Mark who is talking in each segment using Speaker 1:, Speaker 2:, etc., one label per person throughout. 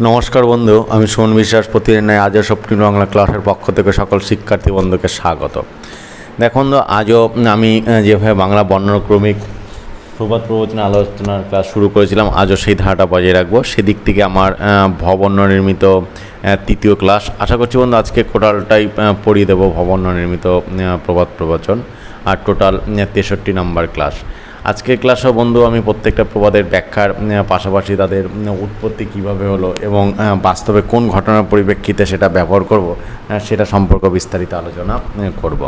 Speaker 1: নমস্কার বন্ধু আমি সুমন বিশ্বাস প্রতিদিন আজও সপ্তম বাংলা ক্লাসের পক্ষ থেকে সকল শিক্ষার্থী বন্ধুকে স্বাগত। দেখুন তো আজও আমি যেভাবে বাংলা বর্ণক্রমিক প্রবাদ প্রবচন আলোচনার ক্লাস শুরু করেছিলাম আজও সেই ধারাটা বজায় রাখব। সেদিক থেকে আমার আহ, ভবন্য নির্মিত তৃতীয় ক্লাস। আশা করছি বন্ধু আজকে কোটালটাই পড়িয়ে দেবো ভবন্য নির্মিত প্রবাদ প্রবচন আর টোটাল তেষট্টি নাম্বার ক্লাস। আজকের ক্লাসও বন্ধু আমি প্রত্যেকটা প্রবাদের ব্যাখ্যার পাশাপাশি তাদের উৎপত্তি কীভাবে হলো এবং বাস্তবে কোন ঘটনার পরিপ্রেক্ষিতে সেটা ব্যবহার করব সেটা সম্পর্ক বিস্তারিত আলোচনা করব।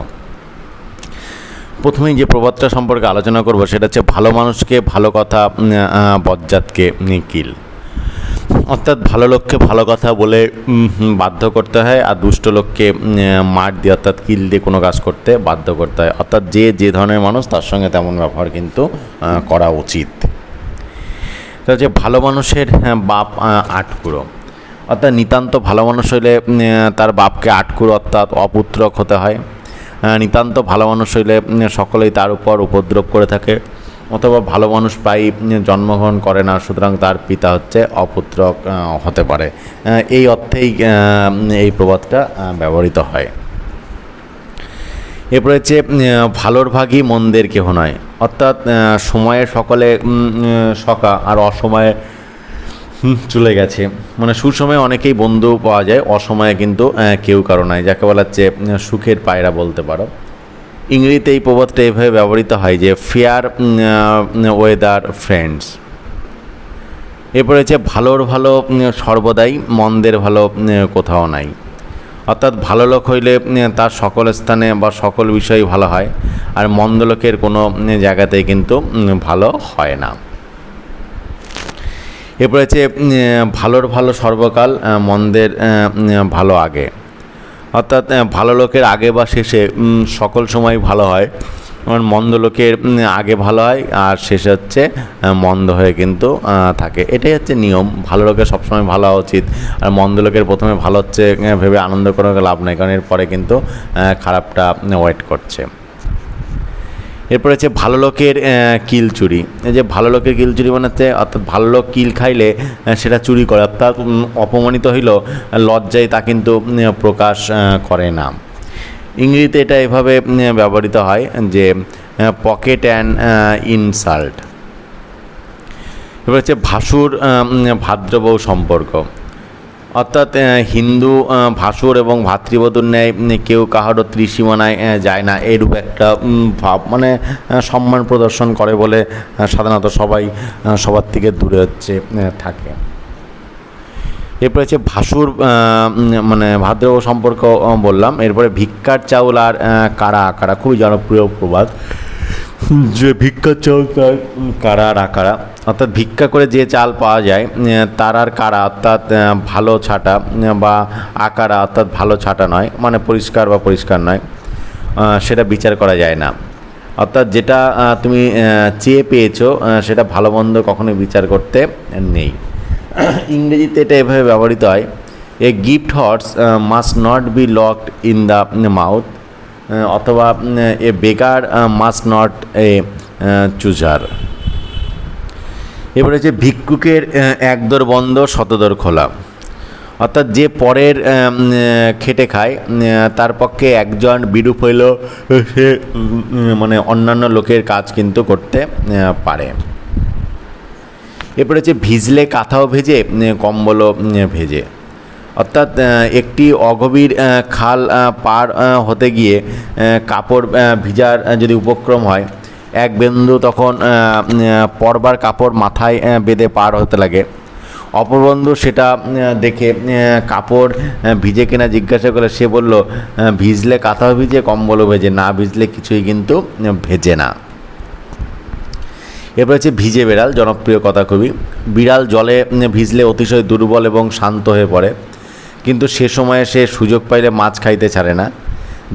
Speaker 1: প্রথমেই যে প্রবাদটা সম্পর্কে আলোচনা করব সেটা হচ্ছে ভালো মানুষকে ভালো কথা বজ্জাতকে নিকিল। অর্থাৎ ভালো লোককে ভালো কথা বলে বাধ্য করতে হয় আর দুষ্ট লোককে মার দিয়ে অর্থাৎ কিল দিয়ে কোনো কাজ করতে বাধ্য করতে হয়। অর্থাৎ যে যে ধরনের মানুষ তার সঙ্গে তেমন ব্যবহার কিন্তু করা উচিত। তো হচ্ছে ভালো মানুষের হ্যাঁ, বাপ আটকুড়ো অর্থাৎ নিতান্ত ভালো মানুষ হইলে তার বাপকে আটকুড়ো অর্থাৎ অপুত্রক হতে হয়। নিতান্ত ভালো মানুষ হইলে সকলেই তার উপর উপদ্রব করে থাকে। অথবা ভালো মানুষ উম, জন্মগ্রহণ করে না সুতরাং তার পিতা হচ্ছে অপুত্রক হতে পারে। এই অর্থেই এই প্রবাদটা ব্যবহৃত হয়। এরপরে হচ্ছে ভালোর ভাগই মন্দের কেহ নয়। অর্থাৎ সময়ে সকলে সকা আর অসময়ে চলে গেছে। মানে সুসময়ে অনেকেই বন্ধু পাওয়া যায় অসময়ে কিন্তু কেউ কারও নাই। যাকে বলা হচ্ছে সুখের পায়রা বলতে পারো। ইংরেজিতে এই প্রবাদটা এভাবে ব্যবহৃত হয় যে ফেয়ার ওয়েদার ফ্রেন্ডস এরপরে হচ্ছে ভালোর ভালো সর্বদাই, মন্দের ভালো কোথাও নাই। অর্থাৎ ভালো লোক হইলে তার সকল স্থানে বা সকল বিষয়ই ভালো হয়, আর মন্দ লোকের কোনো জায়গাতেই কিন্তু ভালো হয় না। এরপরে হচ্ছে ভালোর ভালো সর্বকাল মন্দের ভালো আগে। অর্থাৎ ভালো লোকের আগে বা শেষে সকল সময় ভালো হয়। যেমন মন্দ লোকের আগে ভালো হয়, আর শেষে হচ্ছে মন্দ হয়ে কিন্তু থাকে। এটাই হচ্ছে নিয়ম। ভালো লোকের সবসময় ভালো হওয়া উচিত। আর মন্দ লোকের প্রথমে ভালো হচ্ছে ভেবে আনন্দ করার লাভ নেই, কারণ এরপরে কিন্তু খারাপটা ওয়েট করছে। এরপরে হচ্ছে ভালো লোকের কিল চুরি। এই যে ভালো লোকের কিল চুরি হচ্ছে অর্থাৎ ভালো লোক কিল খাইলে সেটা চুরি করে। অর্থাৎ অপমানিত হইল লজ্জায় তা কিন্তু প্রকাশ করে না। ইংরেজিতে এটা এভাবে ব্যবহৃত হয় যে পকেট অ্যান্ড ইনসাল্ট এবার হচ্ছে ভাসুর উম, সম্পর্ক। অর্থাৎ হিন্দু ভাসুর এবং ভাতৃবধূর ন্যায় কেউ কাহারও ত্রিসীমানায় যায় না। এরূপ একটা ভাব মানে সম্মান প্রদর্শন করে বলে সাধারণত সবাই সবার থেকে দূরে হচ্ছে থাকে। এরপরে হচ্ছে ভাসুর মানে ভাদ্রব সম্পর্ক বললাম। এরপরে ভিক্ষার চাউল আর আহ, কারা? খুবই জনপ্রিয় প্রবাদ। যে ভিক্ষা চাউল তার কারা আর আকারা অর্থাৎ ভিক্ষা করে যে চাল পাওয়া যায় তার আর কারা? অর্থাৎ ভালো ছাটা বা আকারা অর্থাৎ ভালো ছাটা নয় মানে পরিষ্কার বা পরিষ্কার নয় সেটা বিচার করা যায় না। অর্থাৎ যেটা তুমি চেয়ে পেয়েছ সেটা ভালো মন্দ কখনোই বিচার করতে নেই। ইংরেজিতে এটা এভাবে ব্যবহৃত হয় a gift horse must not be looked in the mouth অথবা এ বেকার মাস্ট নট এ চুজার এবারে হচ্ছে ভিক্ষুকের একদর বন্ধ, শতদর খোলা। অর্থাৎ যে পরের খেটে খায় তার পক্ষে একজন বিরূপ হইল সে মানে অন্যান্য লোকের কাজ কিন্তু করতে পারে। এরপরে হচ্ছে ভিজলে কাঁথাও ভেজে কম্বলও ভেজে। অর্থাৎ একটি অগভীর খাল পার হতে গিয়ে কাপড় ভিজার যদি উপক্রম হয়, এক বিন্দু তখন পরবার কাপড় মাথায় বেঁধে পার হতে লাগে। অপর বন্ধু সেটা দেখে কাপড় ভিজে কিনা জিজ্ঞাসা করে, সে বলল ভিজলে কাঁথাও ভিজে কম্বলও ভেজে, না ভিজলে কিছুই কিন্তু ভেজে না। এরপর হচ্ছে ভিজে বিড়াল, জনপ্রিয় কথা খুবই বিড়াল জলে ভিজলে অতিশয় দুর্বল এবং শান্ত হয়ে পড়ে। কিন্তু সে সময়ে সে সুযোগ পাইলে মাছ খাইতে ছাড়ে না।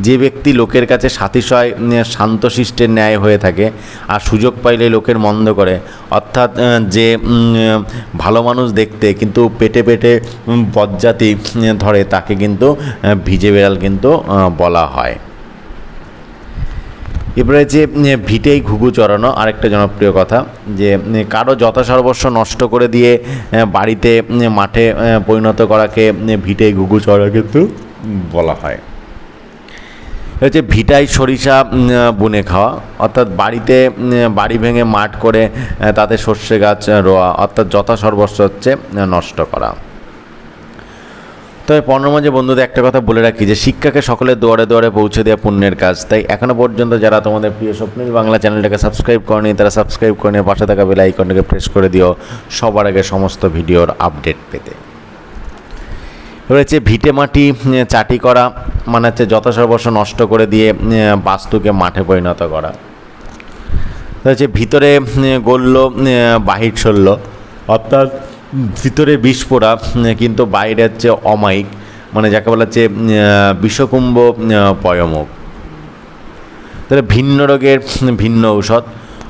Speaker 1: যে ব্যক্তি লোকের কাছে সাতিশয় শান্তশিষ্টের ন্যায় হয়ে থাকে, আর সুযোগ পাইলে লোকের মন্দ করে। অর্থাৎ যে ভালো মানুষ দেখতে কিন্তু পেটে পেটে বজ্জাতি ধরে, তাকে কিন্তু ভিজে বেড়াল কিন্তু বলা হয়। এবারে যে ভিটেই ঘুঘু চড়ানো, আরেকটা জনপ্রিয় কথা, যে কারও যথাসর্বস্ব নষ্ট করে দিয়ে বাড়িতে মাঠে পরিণত করাকে ভিটেই ঘুঘু চড়া কিন্তু বলা হয়। হচ্ছে ভিটাই সরিষা বুনে খাওয়া, অর্থাৎ বাড়িতে বাড়ি ভেঙে মাঠ করে তাতে সর্ষে গাছ রোয়া, অর্থাৎ যথাসর্বস্ব হচ্ছে নষ্ট করা। তবে পণ্য মাঝে বন্ধুদের একটা কথা বলে রাখি যে শিক্ষাকে সকলের দুয়ারে দুয়ারে পৌঁছে দেওয়া পুণ্যের কাজ। তাই এখনও পর্যন্ত যারা তোমাদের প্রিয় স্বপ্নিল বাংলা চ্যানেলটাকে সাবস্ক্রাইব করেনি, তারা সাবস্ক্রাইব করে নিয়ে পাশে থাকা বেল আইকনটাকে প্রেস করে দিও সবার আগে সমস্ত ভিডিওর আপডেট পেতে। হচ্ছে ভিটে মাটি চাটি করা মানে হচ্ছে যথাসর্বস্ব নষ্ট করে দিয়ে বাস্তুকে মাঠে পরিণত করা। হচ্ছে ভিতরে গড়ল বাহির সরল, অর্থাৎ ভিতরে বিষ কিন্তু বাইরে হচ্ছে অমায়িক মানে যাকে বলা হচ্ছে বিশ্বকুম্ভ উম, তাহলে ভিন্ন রোগের ভিন্ন ঔষধ।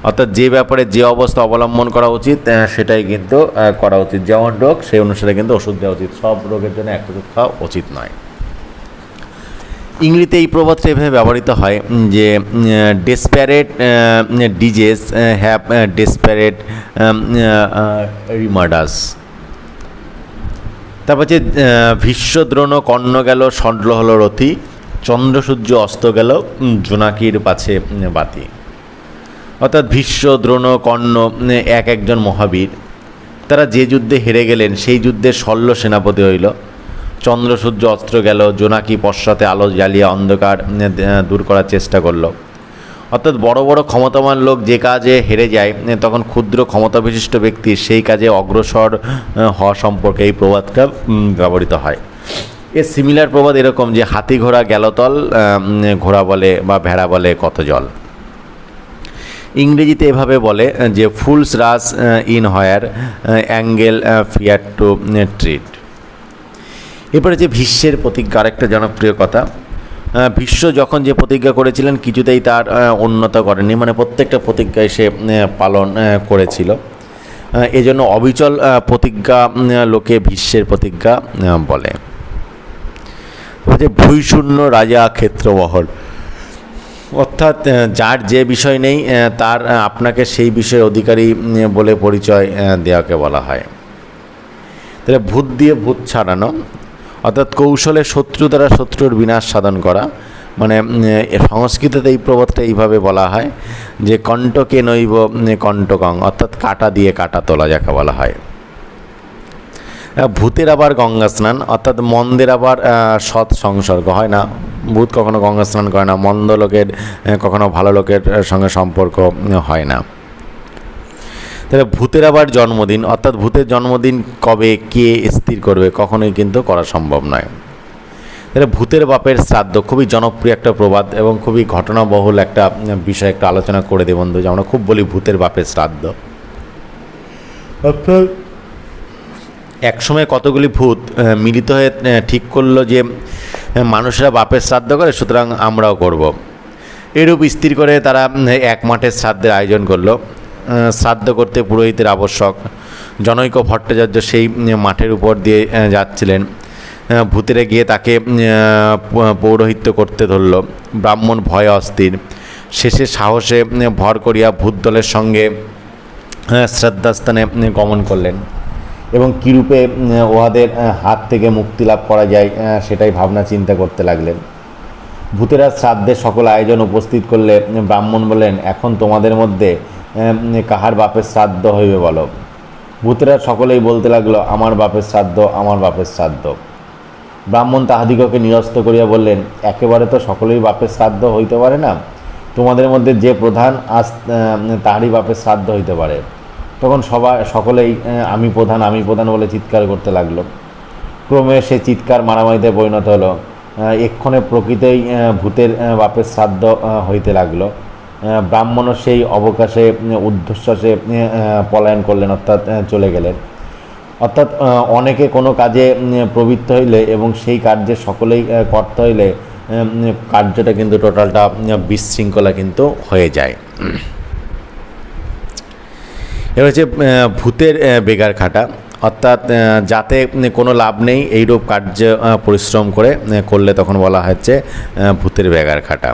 Speaker 1: অর্থাৎ যে ব্যাপারে যে অবস্থা অবলম্বন করা উচিত সেটাই কিন্তু করা উচিত। যেমন রোগ সেই অনুসারে কিন্তু ওষুধ দেওয়া উচিত। সব রোগের জন্য এক ওষুধ খাওয়া উচিত নয়। ইংরেজিতে এই প্রবাদটা এভাবে ব্যবহৃত হয় যে ডেসপ্যারেট ডিজেস হ্যাভ ডেসপ্যারেট রিমার্ডাস তারপর হচ্ছে ভীষ্মদ্রোণ কর্ণ গেল ষণ্ড হলো রথি, চন্দ্রসূর্য অস্ত গেল জোনাকির পাছে বাতি। অর্থাৎ ভীষ্ম দ্রোণ কর্ণ এক একজন মহাবীর, তারা যে যুদ্ধে হেরে গেলেন, সেই যুদ্ধে শল্য সেনাপতি হইল। চন্দ্রসূর্য অস্ত্র গেল, জোনাকি পশ্চাতে আলো জ্বালিয়ে অন্ধকার দূর করার চেষ্টা করল। অর্থাৎ বড় বড় ক্ষমতাবান লোক যে কাজে হেরে যায় তখন ক্ষুদ্র ক্ষমতা বিশিষ্ট ব্যক্তি সেই কাজে অগ্রসর হওয়া সম্পর্কে এই প্রবাদটা ব্যবহৃত হয়। এর সিমিলার প্রবাদ এরকম যে হাতি ঘোড়া গেলতল ঘোড়া বলে বা ভেড়া বলে কত জল। ইংরেজিতে এভাবে বলে, যে fools rush in where angels fear to tread এরপরে যে ভীষ্মের প্রতিজ্ঞা, আরেকটা জনপ্রিয় কথা ভীষ্ম যখন যে প্রতিজ্ঞা করেছিলেন, কিছুতেই তার উন্নত করেনি মানে প্রত্যেকটা প্রতিজ্ঞায় সে পালন করেছিল। এজন্য অবিচল প্রতিজ্ঞা লোকে ভীষ্মের প্রতিজ্ঞা বলে। যে ভূষূন্য রাজা ক্ষেত্রবহর অর্থাৎ যার যে বিষয় নেই তার আপনাকে সেই বিষয়ের অধিকারী বলে পরিচয় দেওয়াকে বলা হয়। তাহলে ভূত দিয়ে ভূত ছাড়ানো অর্থাৎ কৌশলে শত্রু দ্বারা শত্রুর বিনাশ সাধন করা। মানে সংস্কৃততে এই প্রবাদটা এইভাবে বলা হয় যে কণ্টকে নৈব উম, কণ্টকং অর্থাৎ কাটা দিয়ে কাটা তোলা যাকে বলা হয়। ভূতের আবার গঙ্গা স্নান অর্থাৎ মন্দের আবার সৎ সংসর্গ হয় না? ভূত কখনো গঙ্গা স্নান করে না মন্দ লোকের কখনো ভালো লোকের সঙ্গে সম্পর্ক হয় না। তাহলে ভূতের আবার জন্মদিন অর্থাৎ ভূতের জন্মদিন কবে কে স্থির করবে কখনোই কিন্তু করা সম্ভব নয়। তাহলে ভূতের বাপের শ্রাদ্ধ খুবই জনপ্রিয় একটা প্রবাদ এবং খুবই ঘটনাবহুল একটা বিষয় একটা আলোচনা করে দেব বন্ধু যে আমরা খুব বলি ভূতের বাপের শ্রাদ্ধ। অর্থাৎ একসময় কতগুলি ভূত মিলিত হয়ে ঠিক করল যে মানুষরা বাপের শ্রাদ্ধ করে সুতরাং আমরাও করব। এরূপ স্থির করে তারা এক মাঠের শ্রাদ্ধের আয়োজন করল। শ্রাদ্ধ করতে পুরোহিতের আবশ্যক। জনৈক ভট্টাচার্য সেই মাঠের উপর দিয়ে যাচ্ছিলেন। ভূতেরে গিয়ে তাকে পৌরোহিত্য করতে ধরল। ব্রাহ্মণ ভয়ে অস্থির। শেষে সাহসে ভর করিয়া ভূত দলের সঙ্গে শ্রদ্ধাস্থানে গমন করলেন। এবং কীরূপে ওহাদের হাত থেকে মুক্তি লাভ করা যায় সেটাই ভাবনা চিন্তা করতে লাগলেন। ভূতেরা শ্রাদ্ধে সকল আয়োজন উপস্থিত করলে ব্রাহ্মণ বললেন, এখন তোমাদের মধ্যে কাহার বাপের শ্রাদ্ধ হইবে বলো? ভূতেরা সকলেই বলতে লাগল, আমার বাপের শ্রাদ্ধ, আমার বাপের শ্রাদ্ধ। ব্রাহ্মণ তাহাদিগকে নিরস্ত করিয়া বললেন, একেবারে তো সকলেই বাপের শ্রাদ্ধ হইতে পারে না। তোমাদের মধ্যে যে প্রধান, আজ তাহারই বাপের শ্রাদ্ধ হইতে পারে। তখন সবাই সকলেই আমি প্রধান আমি প্রধান বলে চিৎকার করতে লাগল। ক্রমে সে চিৎকার মারামারিতে পরিণত হলো। এক্ষণে প্রকৃতেই ভূতের বাপের শ্রাদ্ধ হইতে লাগল। ব্রাহ্মণও সেই অবকাশে আহ, পলায়ন করলেন অর্থাৎ চলে গেলেন। অর্থাৎ অনেকে কোনো কাজে প্রবৃত্ত হইলে এবং সেই কার্যে সকলেই করতে হইলে কার্যটা কিন্তু টোটালটা বিশৃঙ্খলা কিন্তু হয়ে যায়। এবার হচ্ছে ভূতের বেগার খাটা। অর্থাৎ যাতে কোনো লাভ নেই এইরূপ কার্য পরিশ্রম করে করলে তখন বলা হচ্ছে ভূতের বেগার খাটা।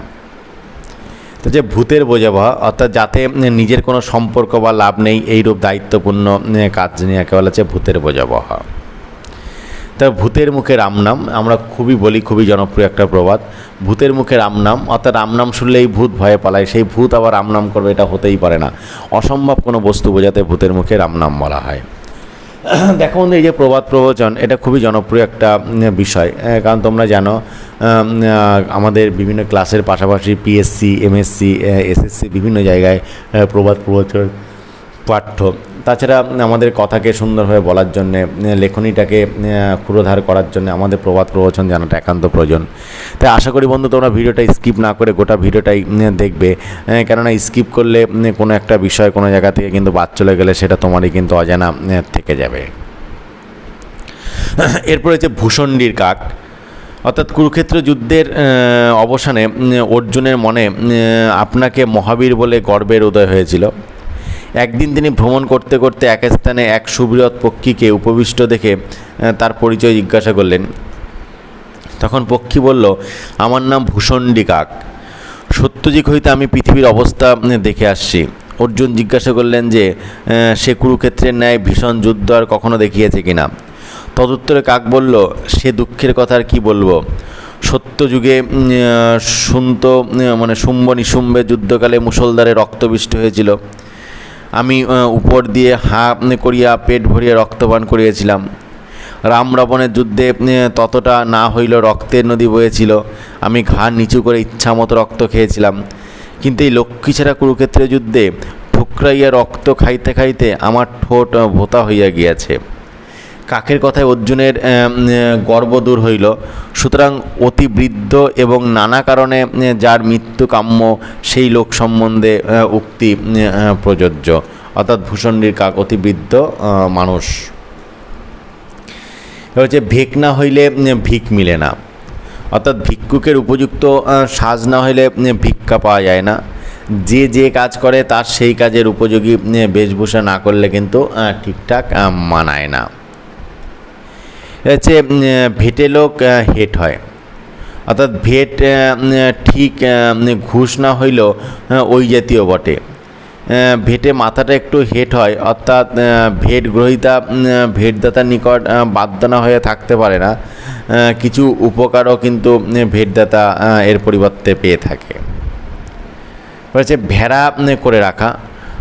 Speaker 1: তো যে ভূতের বোঝাবহ অর্থাৎ যাতে নিজের কোনো সম্পর্ক বা লাভ নেই, এইরূপ দায়িত্বপূর্ণ কাজ নিয়ে একে বলা হচ্ছে ভূতের বোঝাবহ তা ভূতের মুখে রাম নাম, আমরা খুবই বলি, খুবই জনপ্রিয় একটা প্রবাদ। ভূতের মুখে রাম নাম, অর্থাৎ রাম নাম শুনলেই ভূত ভয়ে পালায়, সেই ভূত আবার রাম নাম করবে, এটা হতেই পারে না। অসম্ভব কোনো বস্তু বোঝাতে ভূতের মুখে রাম নাম বলা হয়। দেখো বন্ধু, এই যে প্রবাদ প্রবচন, এটা খুবই জনপ্রিয় একটা বিষয়। কারণ তোমরা জানো আমাদের বিভিন্ন ক্লাসের পাশাপাশি পিএসসি এমএসসি এসএসসি বিভিন্ন জায়গায় প্রবাদ প্রবচন পাঠ্য। তাছাড়া আমাদের কথাকে সুন্দরভাবে বলার জন্যে, লেখনীটাকে ক্ষুরোধার করার জন্য আমাদের প্রবাদ প্রবচন জানাটা একান্ত প্রয়োজন। তাই আশা করি বন্ধু, তোমরা ভিডিওটা স্কিপ না করে গোটা ভিডিওটাই দেখবে। কেননা স্কিপ করলে কোনো একটা বিষয় কোনো জায়গা থেকে কিন্তু বাদ চলে গেলে সেটা তোমারই কিন্তু অজানা থেকে যাবে। এরপরে হচ্ছে ভূষণ্ডির কাক। অর্থাৎ কুরুক্ষেত্র যুদ্ধের অবসানে অর্জুনের মনে আপনাকে মহাবীর বলে গর্বের উদয় হয়েছিল। একদিন তিনি ভ্রমণ করতে করতে এক স্থানে এক সুবৃহৎ পক্ষীকে উপবিষ্ট দেখে তার পরিচয় জিজ্ঞাসা করলেন। তখন পক্ষী বলল, আমার নাম ভূষণ্ডী কাক। সত্যজিৎ হইতে আমি পৃথিবীর অবস্থা দেখে আসছি। অর্জুন জিজ্ঞাসা করলেন যে সে কুরুক্ষেত্রের ন্যায় ভীষণ যুদ্ধ আর কখনো দেখিয়েছে কিনা? তদুত্তরে কাক বলল, সে দুঃখের কথা আর কী বলব? সত্যযুগে শুন্ত মানে শুম্ভ নিশুম্ভের যুদ্ধকালে মুসলধারে রক্তবিষ্ট হয়েছিল। আমি উপর দিয়ে হা করিয়া পেট ভরিয়া রক্তপান করিয়েছিলাম। রাম রাবণের যুদ্ধে ততটা না হইল রক্তের নদী বয়েছিল। আমি ঘাড় নিচু করে ইচ্ছামতো রক্ত খেয়েছিলাম। কিন্তু এই লক্ষ্মী ছাড়া কুরুক্ষেত্রের যুদ্ধে ঠুকরাইয়া রক্ত খাইতে খাইতে আমার ঠোঁট ভোতা হইয়া গিয়াছে। কাকের কথায় অর্জুনের গর্ব দূর হইল। সুতরাং অতি বৃদ্ধ এবং নানা কারণে যার মৃত্যু কাম্য, সেই লোক সম্বন্ধে উক্তি প্রযোজ্য। অর্থাৎ ভূষণ্ডির কাক অতি বৃদ্ধ মানুষ। হচ্ছে, ভেক না হইলে ভিক মিলে না। অর্থাৎ ভিক্ষুকের উপযুক্ত সাজ না হইলে ভিক্ষা পাওয়া যায় না। যে যে কাজ করে, তার সেই কাজের উপযোগী বেশভূষা না করলে কিন্তু ঠিকঠাক মানায় না। হচ্ছে উম, ভেটে লোক হেট হয়। অর্থাৎ ভেট ঠিক ঘুষ না হইলেও ওই জাতীয় বটে। ভেটে মাথাটা একটু হেট হয় অর্থাৎ ভেট গ্রহিতা ভেটদাতার নিকট আহ, বাধ্য না হয়ে থাকতে পারে না। কিছু উপকারও কিন্তু ভেটদাতা এর পরিবর্তে পেয়ে থাকে। হচ্ছে ভেড়া করে রাখা।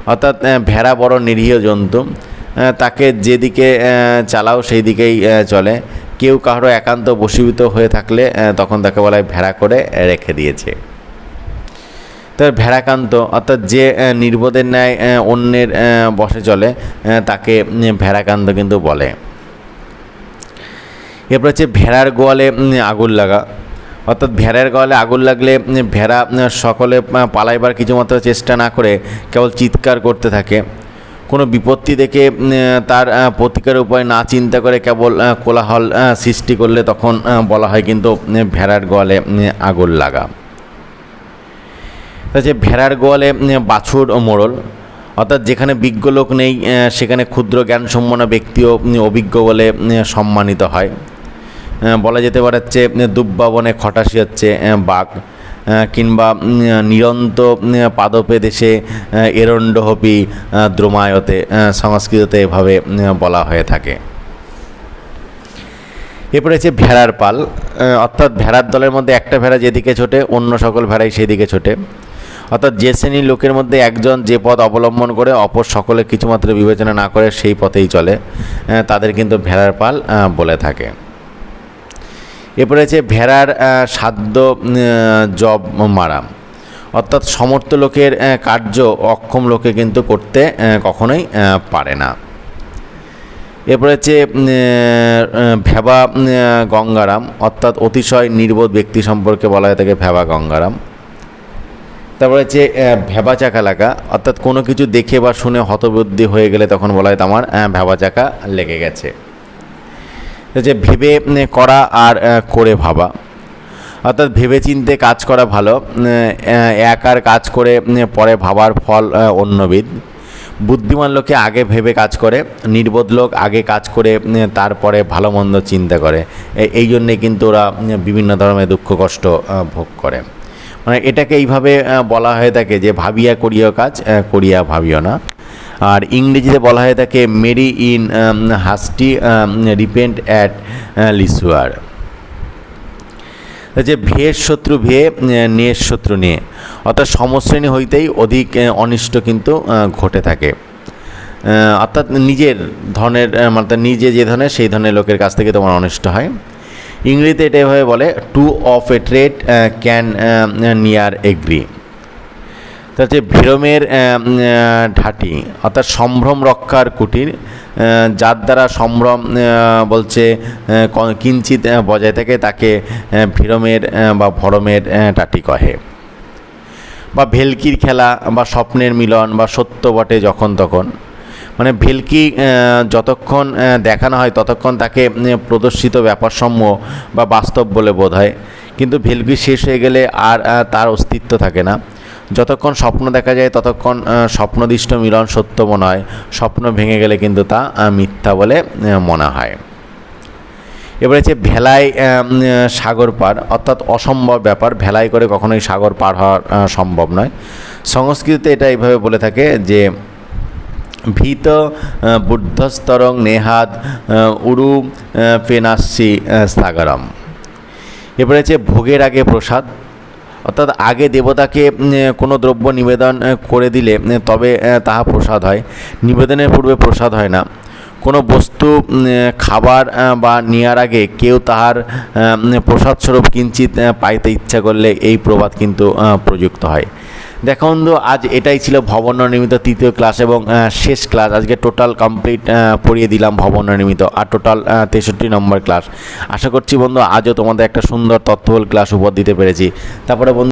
Speaker 1: অর্থাৎ ভেড়া বড় নিরীহ জন্তু। তাকে যেদিকে চালাও সেই দিকেই চলে। কেউ কারও একান্ত বশীভূত হয়ে থাকলে তখন তাকে বলা হয় ভেড়া করে রেখে দিয়েছে। তার ভেড়াকান্ত, অর্থাৎ যে নির্বোধের ন্যায় অন্যের বসে চলে তাকে ভেড়াকান্ত কিন্তু বলে। এরপর হচ্ছে ভেড়ার গোয়ালে আগুন লাগা। অর্থাৎ ভেড়ার গোয়ালে আগুন লাগলে ভেড়া সকলে পালাইবার কিছুমাত্র চেষ্টা না করে, কেবল চিৎকার করতে থাকে। কোনো বিপত্তি দেখে তার প্রতিকার উপায় না চিন্তা করে কেবল কোলাহল সৃষ্টি করলে তখন বলা হয় কিন্তু ভেড়ার গোয়ালে আগুন লাগা। হচ্ছে ভেড়ার গোয়ালে বাছুর ও মোড়ল, অর্থাৎ যেখানে বিজ্ঞ লোক নেই সেখানে ক্ষুদ্র জ্ঞান সম্পন্ন ব্যক্তিও অভিজ্ঞ বলে সম্মানিত হয়। বলা যেতে পারে হচ্ছে খটাসি হচ্ছে বাঘ। কিংবা নিরন্ত পাদপে দেশে এরণ্ডহপি দ্রোমায়তে সংস্কৃততে এভাবে বলা হয়ে থাকে। এরপরে হচ্ছে ভেড়ার পাল। অর্থাৎ ভেড়ার দলের মধ্যে একটা ভেড়া যেদিকে ছোটে, অন্য সকল ভেড়াই সেদিকে ছোটে। অর্থাৎ যে শ্রেণির লোকের মধ্যে একজন যে পথ অবলম্বন করে, অপর সকলে কিছুমাত্র বিবেচনা না করে সেই পথেই চলে তাদের কিন্তু ভেড়ার পাল বলে থাকে। এরপরে হচ্ছে ভেড়ার সাধ্য জব মারা। অর্থাৎ সমর্থ লোকের কার্য অক্ষম লোকে কিন্তু করতে কখনোই পারে না। এরপরে হচ্ছে ভেবা গঙ্গারাম। অর্থাৎ অতিশয় নির্বোধ ব্যক্তি সম্পর্কে বলা হয় থাকে ভেবা গঙ্গারাম। তারপরে হচ্ছে ভেবা চাকা লাগা। অর্থাৎ কোনো কিছু দেখে বা শুনে হতবুদ্ধি হয়ে গেলে তখন বলা হয় আমার আহ, ভেবা চাকা লেগে গেছে। হচ্ছে ভেবে করা আর করে ভাবা। অর্থাৎ ভেবে চিনতে কাজ করা ভালো উম, আহ, এক আর কাজ করে পরে ভাবার ফল অন্যবিধ। বুদ্ধিমান লোকে আগে ভেবে কাজ করে নির্বোধ লোক আগে কাজ করে তারপরে ভালো মন্দ চিন্তা করে। এই জন্যে কিন্তু ওরা বিভিন্ন ধরনের দুঃখ কষ্ট ভোগ করে। মানে এটাকে এইভাবে বলা হয়ে থাকে যে ভাবিয়া করিও কাজ করিয়া ভাবিও না। আর ইংরেজিতে বলা হয় তাকে marry in haste repent at leisure. যে ভের শত্রু ভে নিয়ে শত্রু নিয়ে অর্থাৎ সমশ্রেণী হইতেই অধিক অনিষ্ট কিন্তু ঘটে থাকে। অর্থাৎ নিজের ধনের মানে নিজে যে ধরনের সেই ধরনের লোকের কাছ থেকে তোমার অনিষ্ট হয়। ইংরেজিতে এটা এভাবে বলে two of a trade can never agree হচ্ছে ভীরমের ঢাটি, অর্থাৎ সম্ভ্রম রক্ষার কুটির যার দ্বারা সম্ভ্রম বলছে কিঞ্চিত বজায় থাকে, তাকে ভীরমের বা ভরমের টাটি কহে। বা ভেলকির খেলা, বা স্বপ্নের মিলন, বা সত্য বটে যখন তখন। মানে ভেলকি যতক্ষণ দেখানো হয়, ততক্ষণ তাকে প্রদর্শিত ব্যাপারসম্য বা বাস্তব বলে বোধ হয়। কিন্তু ভেলকি শেষ হয়ে গেলে আর তার অস্তিত্ব থাকে না। যতক্ষণ স্বপ্ন দেখা যায়, ততক্ষণ স্বপ্নদিষ্ট মিলন সত্য মনে হয় স্বপ্ন ভেঙে গেলে কিন্তু তা মিথ্যা বলে মনে হয়। এবারে হচ্ছে ভেলায় সাগর পার। অর্থাৎ অসম্ভব ব্যাপার ভেলায় করে কখনোই সাগর পার হওয়া সম্ভব নয়। সংস্কৃতিতে এটা এইভাবে বলে থাকে যে, ভীত বুদ্ধস্তরং নেহাদ উরু পেনাসি সাগরম। এবারে হচ্ছে ভোগের আগে প্রসাদ। অর্থাৎ আগে দেবতাকে কোনো দ্রব্য নিবেদন করে দিলে তবে তাহা প্রসাদ হয়। নিবেদনের পূর্বে প্রসাদ হয় না। কোনো বস্তু খাবার বা নেওয়ার আগে কেউ তাহার প্রসাদস্বরূপ কিঞ্চিত পাইতে ইচ্ছা করলে এই প্রবাদ কিন্তু প্রযুক্ত হয়। দেখো বন্ধু, আজ এটাই ছিল ভবন নির্মিত তৃতীয় ক্লাস এবং শেষ ক্লাস। আজকে টোটাল কমপ্লিট পড়িয়ে দিলাম ভবন নির্মিত আর টোটাল তেষট্টি নম্বর ক্লাস। আশা করছি বন্ধু, আজও তোমাদের একটা সুন্দর তথ্যবল ক্লাস উপর দিতে পেরেছি। তারপরে বন্ধু